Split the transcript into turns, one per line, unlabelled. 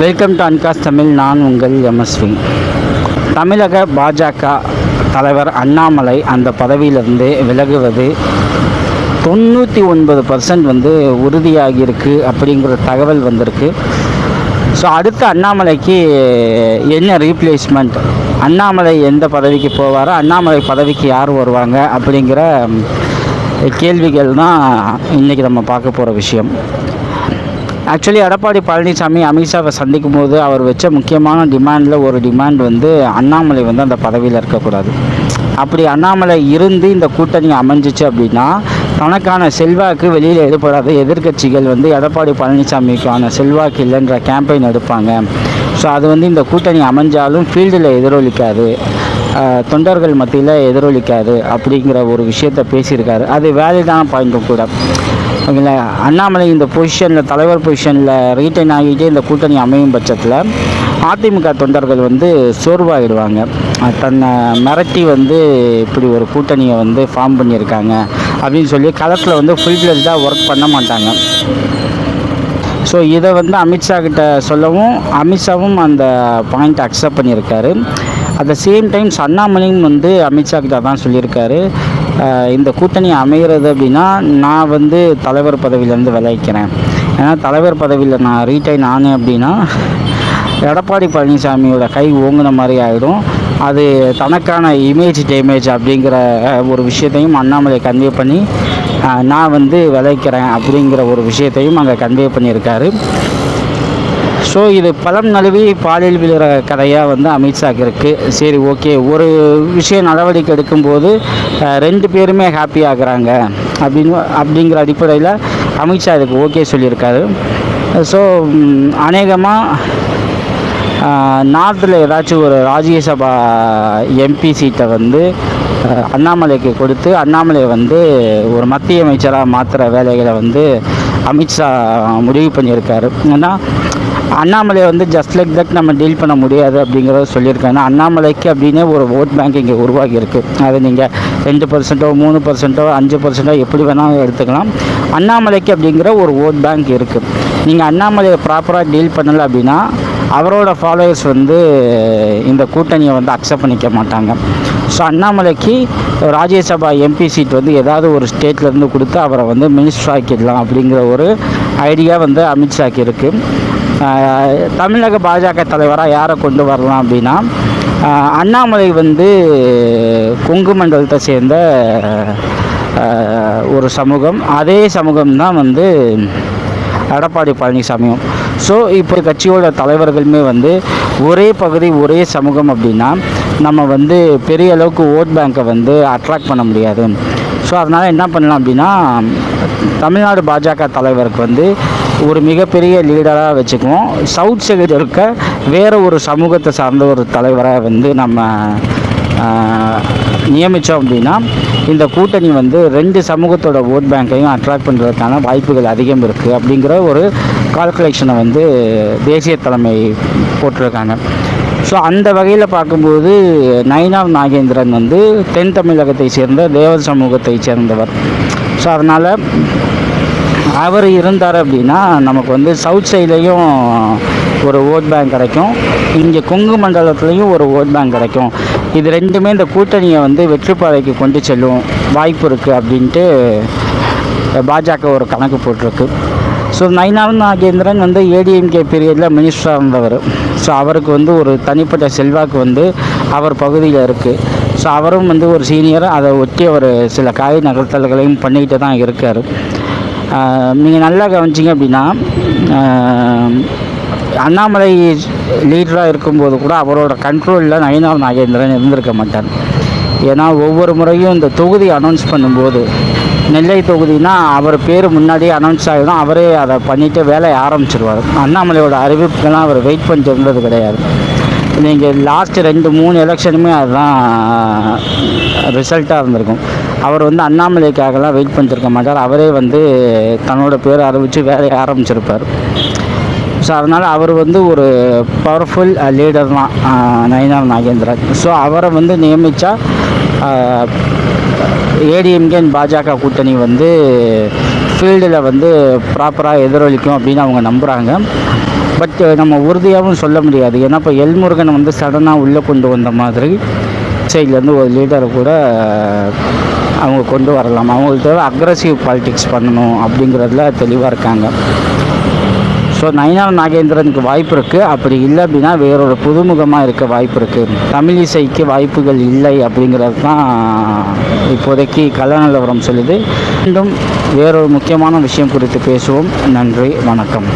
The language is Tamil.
வெல்கம் டு அன்காஸ் தமிழ் நான் உங்கள் எம்எஸ்வி தமிழக பாஜக தலைவர் அண்ணாமலை அந்த பதவியிலிருந்து விலகுவது தொண்ணூற்றி ஒன்பது பர்சன்ட் வந்து உறுதியாகியிருக்கு அப்படிங்கிற தகவல் வந்திருக்கு. ஸோ அடுத்த அண்ணாமலைக்கு என்ன ரீப்ளேஸ்மெண்ட் அண்ணாமலை எந்த பதவிக்கு போவாரோ? அண்ணாமலை பதவிக்கு யார் வருவாங்க? அப்படிங்கிற கேள்விகள் தான் இன்றைக்கி நம்ம பார்க்க போகிற விஷயம். ஆக்சுவலி எடப்பாடி பழனிசாமி அமித்ஷாவை சந்திக்கும் போது அவர் வச்ச முக்கியமான டிமாண்டில் ஒரு டிமாண்ட் வந்து அண்ணாமலை வந்து அந்த பதவியில் இருக்கக்கூடாது. அப்படி அண்ணாமலை இருந்து இந்த கூட்டணி அமைஞ்சிச்சு அப்படின்னா தனக்கான செல்வாக்கு வெளியில் எடுப்படாத எதிர்க்கட்சிகள் வந்து எடப்பாடி பழனிசாமிக்கான செல்வாக்கு இல்லைன்ற கேம்பெயின் எடுப்பாங்க. ஸோ அது வந்து இந்த கூட்டணி அமைஞ்சாலும் ஃபீல்டில் எதிரொலிக்காது. தொண்டர்கள் மத்தியில் எதிரொலிக்காது அப்படிங்கிற ஒரு விஷயத்த பேசியிருக்காரு. அது வேலிடான பாயிண்ட்டும் கூட. ஓகேங்களா அண்ணாமலை இந்த பொசிஷனில் தலைவர் பொசிஷனில் ரீட்டைன் ஆகிட்டே இந்த கூட்டணி அமையும் பட்சத்தில் அதிமுக தொண்டர்கள் வந்து சோர்வாகிடுவாங்க தன்னை மிரட்டி வந்து இப்படி ஒரு கூட்டணியை வந்து ஃபார்ம் பண்ணியிருக்காங்க அப்படின்னு சொல்லி களத்தில் வந்து ஃபுல் ஃப்ளெஜ்டாக ஒர்க் பண்ண மாட்டாங்க. ஸோ இதை வந்து அமித்ஷா கிட்ட சொல்லவும் அமித்ஷாவும் அந்த பாயிண்ட் அக்செப்ட் பண்ணியிருக்காரு. அட் த சேம் டைம்ஸ் அண்ணாமலையும் வந்து அமித்ஷா கிட்ட தான் சொல்லியிருக்காரு. இந்த கூட்டணி அமைகிறது அப்படின்னா நான் வந்து தலைவர் பதவியிலேருந்து விளைவிக்கிறேன் ஏன்னா தலைவர் பதவியில் நான் ரீட்டைன் ஆனேன் அப்படின்னா எடப்பாடி பழனிசாமியோட கை ஓங்கின மாதிரி ஆகிடும் அது தனக்கான இமேஜ் டேமேஜ் அப்படிங்கிற ஒரு விஷயத்தையும் அண்ணாமலை கன்வே பண்ணி நான் வந்து விளைவிக்கிறேன் அப்படிங்கிற ஒரு விஷயத்தையும் அங்கே கன்வே பண்ணியிருக்காரு. ஸோ இது பழம் நழுவி பாலியல் விழுற கதையாக வந்து அமித்ஷாக்கு இருக்குது சரி ஓகே. ஒரு விஷயம் நடவடிக்கை எடுக்கும்போது ரெண்டு பேருமே ஹாப்பி ஆகுறாங்க. அப்படின்னு அப்படிங்கிற அடிப்படையில் அமித்ஷா இதுக்கு ஓகே சொல்லியிருக்காரு. ஸோ அநேகமாக நார்த்தில் ஏதாச்சும் ஒரு ராஜ்யசபா எம்பி சீட்டை வந்து அண்ணாமலைக்கு கொடுத்து அண்ணாமலையை வந்து ஒரு மத்திய அமைச்சராக மாற்றுற வேலைகளை வந்து அமித்ஷா முடிவு பண்ணியிருக்காரு. ஏன்னா அண்ணாமலை வந்து ஜஸ்ட் லைக் தட் நம்ம டீல் பண்ண முடியாது அப்படிங்கிறத சொல்லியிருக்காங்க அண்ணாமலைக்கு அப்படின்னே ஒரு ஓட் பேங்க் இங்கே உருவாகி இருக்குது நீங்கள் ரெண்டு பர்சன்ட்டோ மூணு பர்சன்ட்டோ அஞ்சு பர்சன்ட்டோ எப்படி வேணாலும் எடுத்துக்கலாம். அண்ணாமலைக்கு அப்படிங்கிற ஒரு ஓட் பேங்க் இருக்குது நீங்கள் அண்ணாமலையை ப்ராப்பராக டீல் பண்ணலை அப்படின்னா அவரோட ஃபாலோவர்ஸ் வந்து இந்த கூட்டணியை வந்து அக்செப்ட் பண்ணிக்க மாட்டாங்க. ஸோ அண்ணாமலைக்கு ராஜ்யசபா எம்பி சீட் வந்து ஏதாவது ஒரு ஸ்டேட்லேருந்து கொடுத்து அவரை வந்து மினிஸ்டர் ஆக்கிடலாம் அப்படிங்கிற ஒரு ஐடியா வந்து அமித்ஷாக்கு இருக்குது தமிழக பாஜக தலைவராக யாரை கொண்டு வரலாம் அப்படின்னா அண்ணாமலை வந்து கொங்கு மண்டலத்தை சேர்ந்த ஒரு சமூகம். அதே சமூகம் தான் வந்து எடப்பாடி பழனிசாமியும். ஸோ இப்போ கட்சியோட தலைவர்களுமே வந்து ஒரே பகுதி ஒரே சமூகம் அப்படின்னா நம்ம வந்து பெரிய அளவுக்கு ஓட் பேங்க்கை வந்து அட்ராக்ட் பண்ண முடியாது. ஸோ அதனால் என்ன பண்ணலாம் அப்படின்னா தமிழ்நாடு பாஜக தலைவருக்கு வந்து ஒரு மிகப்பெரிய லீடராக வச்சுக்குவோம். சவுத் சைடு இருக்க வேறு ஒரு சமூகத்தை சார்ந்த ஒரு தலைவராக வந்து நம்ம நியமித்தோம் அப்படின்னா இந்த கூட்டணி வந்து ரெண்டு சமூகத்தோட ஓட் பேங்க்கையும் அட்ராக்ட் பண்ணுறதுக்கான வாய்ப்புகள் அதிகம் இருக்குது அப்படிங்கிற ஒரு கால்குலேஷனை வந்து தேசிய தலைமை போட்டிருக்காங்க. ஸோ அந்த வகையில் பார்க்கும்போது நயினார் நாகேந்திரன் வந்து தென் தமிழகத்தை சேர்ந்த தேவர் சமூகத்தை சேர்ந்தவர். ஸோ அதனால் அவர் இருந்தார் அப்படின்னா நமக்கு வந்து சவுத் சைட்லேயும் ஒரு ஓட் பேங்க் கிடைக்கும். இங்கே கொங்கு மண்டலத்துலேயும் ஒரு ஓட் பேங்க் கிடைக்கும். இது ரெண்டுமே இந்த கூட்டணியை வந்து வெற்றிப்பாதைக்கு கொண்டு செல்லும் வாய்ப்பு இருக்குது அப்படின்ட்டு பாஜக ஒரு கணக்கு போட்டிருக்கு. ஸோ நயினார் நாகேந்திரன் வந்து ஏடிஎம்கே பீரியடில் மினிஸ்டராக இருந்தவர். ஸோ அவருக்கு வந்து ஒரு தனிப்பட்ட செல்வாக்கு வந்து அவர் பகுதியில் இருக்குது ஸோ அவரும் வந்து ஒரு சீனியர் அதை ஒட்டி அவர் சில காய் நகர்த்தல்களையும் பண்ணிக்கிட்டு தான் இருக்கார். நீங்கள் நல்லா கவனிச்சிங்க அப்படின்னா அண்ணாமலை லீடராக இருக்கும்போது கூட அவரோட கண்ட்ரோலில் நயினார் நாகேந்திரன் இருந்திருக்க மாட்டார். ஏன்னா ஒவ்வொரு முறையும் இந்த தொகுதி அனௌன்ஸ் பண்ணும்போது நெல்லை தொகுதினா அவர் பேர் முன்னாடியே அனௌன்ஸ் ஆகிடும் அவரே அதை பண்ணிவிட்டு வேலையை ஆரம்பிச்சிருவார். அண்ணாமலையோட அறிவிப்புக்கெல்லாம் அவர் வெயிட் பண்ணிட்டு இருந்தது கிடையாது. நீங்கள் லாஸ்ட் ரெண்டு மூணு எலெக்ஷனுமே அதுதான் ரிசல்ட்டாக இருந்திருக்கும். அவர் வந்து அண்ணாமலைக்காகலாம் வெயிட் பண்ணிருக்க மாட்டார். அவரே வந்து தன்னோட பேர் அறிவித்து வேலையை ஆரம்பிச்சிருப்பார். ஸோ அதனால் அவர் வந்து ஒரு பவர்ஃபுல் லீடர் தான் நயினார் நாகேந்திரன். ஸோ அவரை வந்து நியமித்தா ஏடிஎம்கே uh, பாஜக கூட்டணி வந்து ஃபீல்டில் வந்து ப்ராப்பராக எதிரொலிக்கும் அப்படின்னு அவங்க நம்புகிறாங்க பட் uh, நம்ம உறுதியாகவும் சொல்ல முடியாது. ஏன்னா இப்போ எல்முருகன் வந்து சடனாக உள்ளே கொண்டு வந்த மாதிரி சைட்லேருந்து ஒரு லீடரை கூட அவங்க கொண்டு வரலாம். அவங்களுக்கு அக்ரஸிவ் பாலிடிக்ஸ் பண்ணணும் அப்படிங்கிறதுல தெளிவாக இருக்காங்க. ஸோ நயினார் நாகேந்திரனுக்கு வாய்ப்பு இருக்குது அப்படி இல்லை அப்படின்னா வேறொரு புதுமுகமாக இருக்க வாய்ப்பு இருக்குது தமிழ் இசைக்கு வாய்ப்புகள் இல்லை அப்படிங்கிறது தான் இப்போதைக்கு கல நிலவரம் சொல்லுது. மீண்டும் வேறொரு முக்கியமான விஷயம் குறித்து பேசுவோம். நன்றி வணக்கம்.